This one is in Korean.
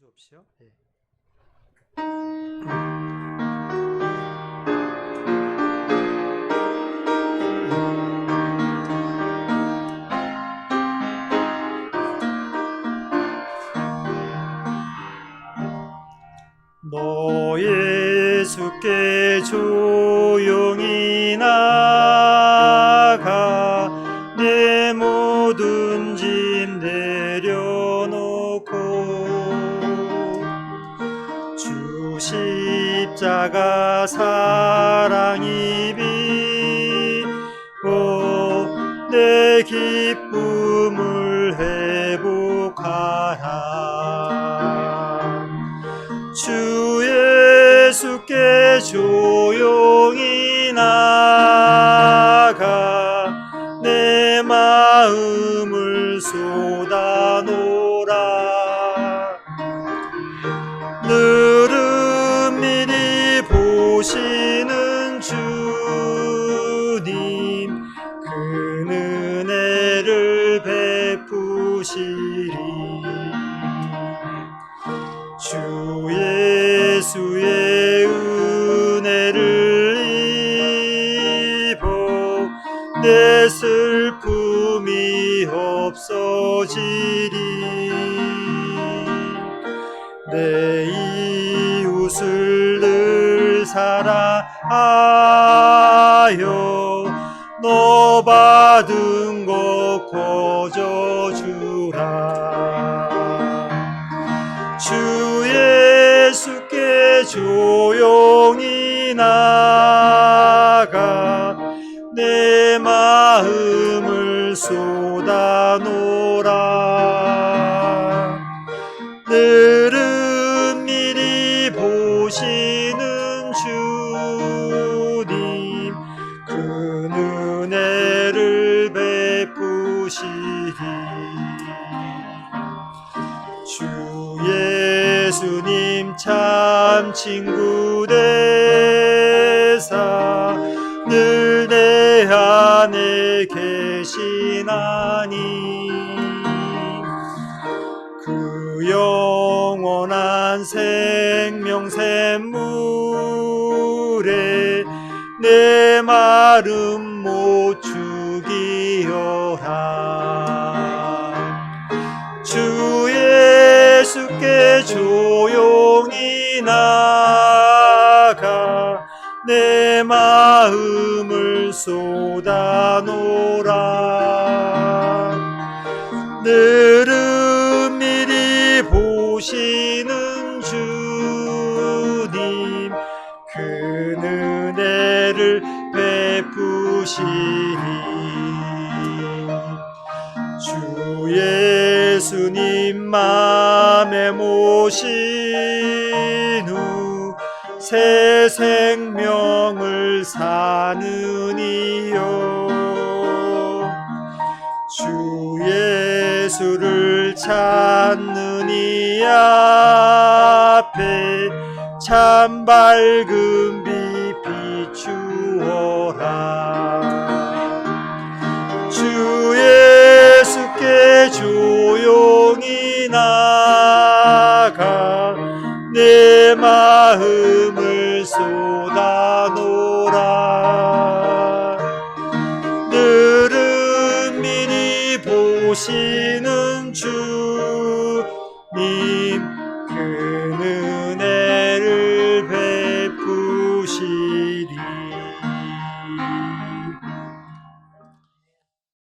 주옵시오. 예. 너 예수께 조 십자가 사랑이 비고 내 기쁨을 회복하라. 주 예수께 조용히 나가 내 마음을 쏟아 베푸시리. 주 예수의 은혜를 입어 내 슬픔이 없어지리. 내 이웃을 늘 사랑하여 너 받은 것 거저주라. 주 예수께 조용히 나가 내 마음을 쏟아놓으라. 늘은 미리 보시는 주 예수님 참 친구 되사 늘 내 안에 계시나니. 그 영원한 생명 샘물에 내 마름 조용히 나가 내 마음을 쏟아놓으라. 늘은 미리 보시는 주님 그 은혜를 베푸시니 모신 후 새 생명을 사는 이요. 주 예수를 이 앞에 참 밝은 빛 비추어라 내 마음을 쏟아놓으라. 늘은 미리 보시는 주